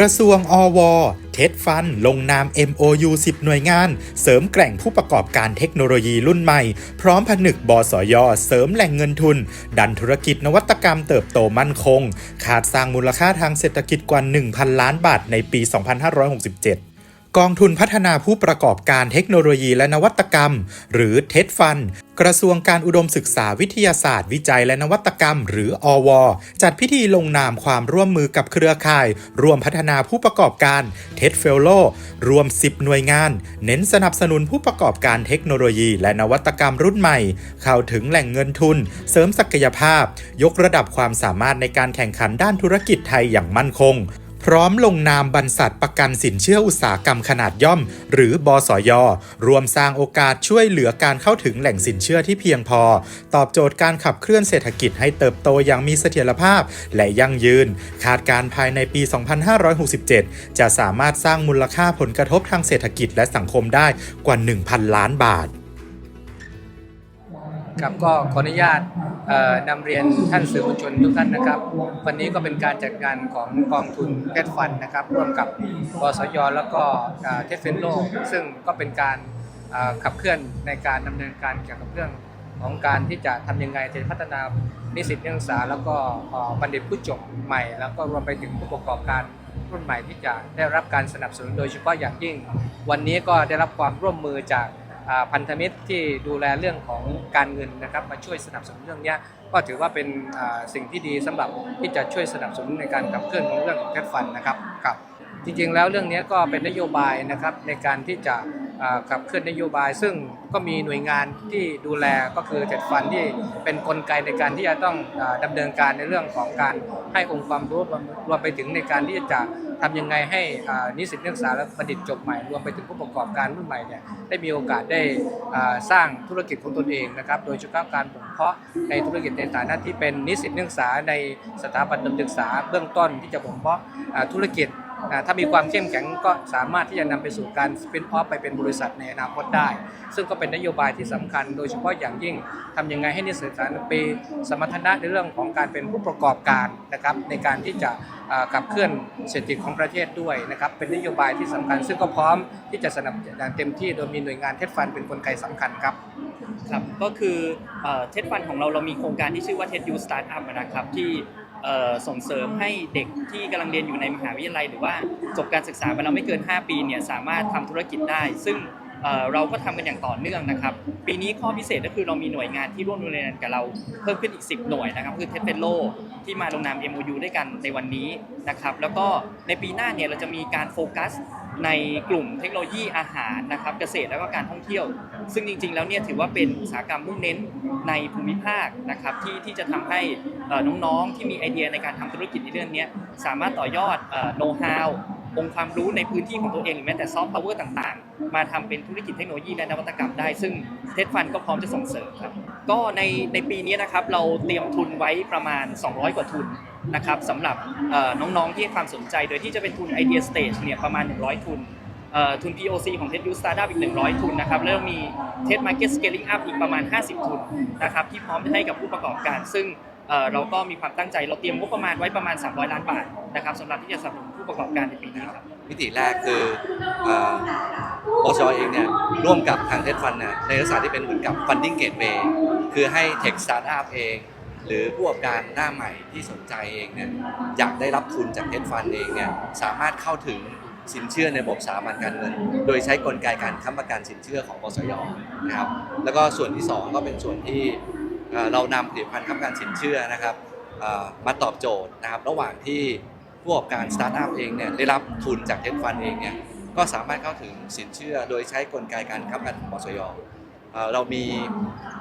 กระทรวงอว เทดฟัน ลงนาม MOU 10 หน่วยงาน เสริมแกร่งผู้ประกอบการเทคโนโลยีรุ่นใหม่ พร้อมผนึกบสย เสริมแหล่งเงินทุน ดันธุรกิจนวัตกรรมเติบโตมั่นคง ขาดสร้างมูลค่าทางเศรษฐกิจกว่า 1,000 ล้านบาทในปี 2567 กองทุนพัฒนาผู้ประกอบการเทคโนโลยีและนวัตกรรม หรือเทดฟัน กระทรวงการอุดมศึกษาวิทยาศาสตร์ วิจัยและนวัตกรรม หรืออว จัดพิธีลงนามความร่วมมือกับเครือข่าย รวมพัฒนาผู้ประกอบการเทดเฟลโลรวม 10 หน่วยงาน เน้นสนับสนุนผู้ประกอบการเทคโนโลยีและนวัตกรรมรุ่นใหม่ เข้าถึงแหล่งเงินทุน เสริมศักยภาพ ยกระดับความสามารถในการแข่งขันด้านธุรกิจไทยอย่างมั่นคง พร้อมลงนามบรรษัทประกันสินเชื่ออุตสาหกรรมขนาดย่อม หรือบสยรวมสร้างโอกาสช่วยเหลือการเข้าถึงแหล่งสินเชื่อที่เพียงพอ ตอบโจทย์การขับเคลื่อนเศรษฐกิจให้เติบโตอย่างมีเสถียรภาพ และยั่งยืน คาดการณ์ภายในปี 2567 จะสามารถสร้างมูลค่าผลกระทบทางเศรษฐกิจและสังคมได้กว่า 1,000 ล้านบาทครับก็ขออนุญาต นำเรียนท่านสื่อมวลชนทุกท่านนะครับ วันนี้ก็เป็นการจัดงานของกองทุนเพชรฟันนะครับร่วมกับบสยแล้วก็เทสเฟนโลซึ่งก็เป็นการขับเคลื่อนในการดำเนินการเกี่ยวกับเรื่องของการที่จะทำยังไงจะพัฒนานิสิตนักศึกษา แล้วก็บัณฑิตผู้จบใหม่ แล้วก็รวมไปถึงผู้ประกอบการรุ่นใหม่ที่จะได้รับการสนับสนุนโดยเฉพาะอย่างยิ่ง วันนี้ก็ได้รับความร่วมมือจาก พันธมิตรที่ดูแลเรื่องของการเงินนะครับมาช่วยสนับสนุนเรื่องนี้ก็ถือว่าเป็นสิ่งที่ดีสำหรับที่จะช่วยสนับสนุนในการขับเคลื่อนของเรื่องของแคดฟันนะครับครับจริงๆแล้วเรื่องนี้ก็เป็นนโยบายนะครับในการที่จะขับเคลื่อนนโยบาย ซึ่งก็มีหน่วยงานที่ดูแลก็คือเทดฟันที่เป็นกลไกในการที่จะต้องอาดำเนินการในเรื่องของการให้องค์ความรู้รวมไปถึงในการที่จะ ทำยังไงให้นิสิตนักศึกษาและบัณฑิตจบใหม่ รวมไปถึงผู้ประกอบการรุ่นใหม่เนี่ยได้มีโอกาสได้สร้างธุรกิจของตนเองนะครับ โดยเฉพาะการบ่มเพาะในธุรกิจในฐานะที่เป็นนิสิตนักศึกษาในสถาบันดำเนินศึกษาเบื้องต้นที่จะบ่มเพาะธุรกิจ ถ้ามีความเข้มแข็งก็สามารถที่จะนำไปสู่การสปินออฟไปเป็นบริษัทในอนาคตได้ ซึ่งก็เป็นนโยบายที่สำคัญ โดยเฉพาะอย่างยิ่งทำยังไงให้นิสิตศึกษาปีสมรรถนะในเรื่องของการเป็นผู้ประกอบการนะครับในการที่จะขับเคลื่อนเศรษฐกิจของประเทศด้วยนะครับเป็นนโยบายที่สำคัญ ซึ่งก็พร้อมที่จะสนับสนุนเต็มที่โดยมีหน่วยงานเทดฟันเป็นกลไกสำคัญครับครับก็คือเทสฟันของเราเรามีโครงการที่ชื่อว่าเทสยูสตาร์ทอัพนะครับที่ ส่งเสริมให้เด็กที่กำลังเรียนอยู่ในมหาวิทยาลัย หรือว่าจบการศึกษามาแล้วไม่เกิน 5 ปีเนี่ยสามารถทำธุรกิจได้ ซึ่งเราก็ทำกันอย่างต่อเนื่องนะครับ ปีนี้ข้อพิเศษก็คือเรามีหน่วยงานที่ร่วมดำเนินกับเราเพิ่มขึ้นอีก 10 หน่วยนะครับ คือเทสเฟโลที่มาลงนาม MOU ด้วยกันในวันนี้นะครับ แล้วก็ในปีหน้าเนี่ยเราจะมีการโฟกัสในกลุ่มเทคโนโลยีอาหารนะครับเกษตรแล้วก็การท่องเที่ยว ซึ่งจริง ๆ แล้วเนี่ยถือว่าเป็นอุตสาหกรรมมุ่งเน้น ในภูมิภาคนะครับที่ที่จะทำให้น้องๆที่มีไอเดียในการทำธุรกิจในเรื่องนี้สามารถต่อยอดโน้ตฮาวองค์ความรู้ในพื้นที่ของตัวเองหรือแม้แต่ซอฟต์พาวเวอร์ต่างๆ มาทำเป็นธุรกิจเทคโนโลยีและนวัตกรรมได้ ซึ่งเทสฟันก็พร้อมจะส่งเสริมครับ ก็ในในปีนี้นะครับเราเตรียมทุนไว้ประมาณ 200 กว่าทุนนะครับสำหรับน้องๆที่ให้ความสนใจ โดยที่จะเป็นทุนไอเดียสเตจเนี่ยประมาณ 100 ทุนเอ่อ ทุน POC ของ TED Youth Startup อีก 100 ทุนนะครับ แล้วมี TED Market Scaling Up อีกประมาณ 50 ทุนนะครับที่พร้อมจะให้กับผู้ประกอบการ ซึ่งเราก็มีความตั้งใจเราเตรียมงบประมาณไว้ประมาณ 300 ล้านบาทนะครับสำหรับที่จะสนับสนุนผู้ประกอบการในปีนี้ครับมิติแรกคือเอ่อบชเองเนี่ยร่วมกับทางเทสฟันเนี่ยในลักษณะที่เป็นเหมือนกับ funding gateway คือให้ tech startup เอง หรือผู้ประกอบการหน้าใหม่ที่สนใจเองเนี่ยอยากได้รับทุนจากเทสฟันเองเนี่ยสามารถเข้าถึง สินเชื่อในระบบสถาบันการเงิน โดยใช้กลไกการค้ำประกันสินเชื่อของบสยนะครับแล้วก็ส่วนที่สองก็เป็นส่วนที่เรานำผลิตภัณฑ์ค้ำประกันสินเชื่อนะครับมาตอบโจทย์นะครับระหว่างที่ผู้ประกอบการสตาร์ทอัพเองเนี่ยได้รับทุนจากเทคฟันเองเนี่ยก็สามารถเข้าถึงสินเชื่อโดยใช้กลไกการค้ำประกันของบสยเรามี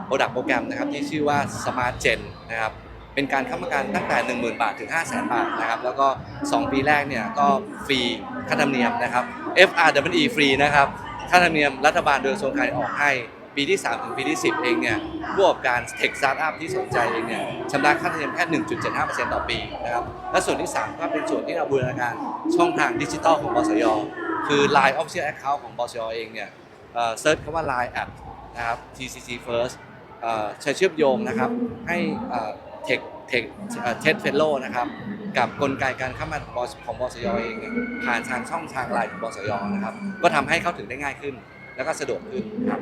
โปรดักต์โปรแกรมนะครับที่ชื่อว่า Smart Gen นะครับ เป็นการค้ำประกันตั้งแต่ 10,000 บาทถึง 500,000 บาทนะครับแล้วก็ 2 ปีแรกเนี่ยก็ฟรีค่าธรรมเนียมนะครับ FRWE ฟรีนะครับค่าธรรมเนียมรัฐบาลโดยกระทรวงการออกให้ปีที่ 3 ถึงปีที่ 10 เองเนี่ยผู้ประกอบการเทคสตาร์ทอัพที่สนใจเองเนี่ยชำระค่าธรรมเนียมแค่ 1.75%ต่อปีนะครับและส่วนที่ 3 ก็เป็นส่วนที่เราบูรณาการช่องทางดิจิทัลของบสยคือ Line Official Account ของบสยเองเนี่ยเซิร์ชคำว่า Line App นะครับ TCC First เอ่อใช้เชื่อมโยงนะครับให้ เทคเทคเทสเฟลโลนะครับกับกลไกการเข้ามาของบองบสยเองผ่านทางช่องทางไลน์ของบสยนะครับ ก็ทำให้เข้าถึงได้ง่ายขึ้น แล้วก็สะดวกขึ้นครับ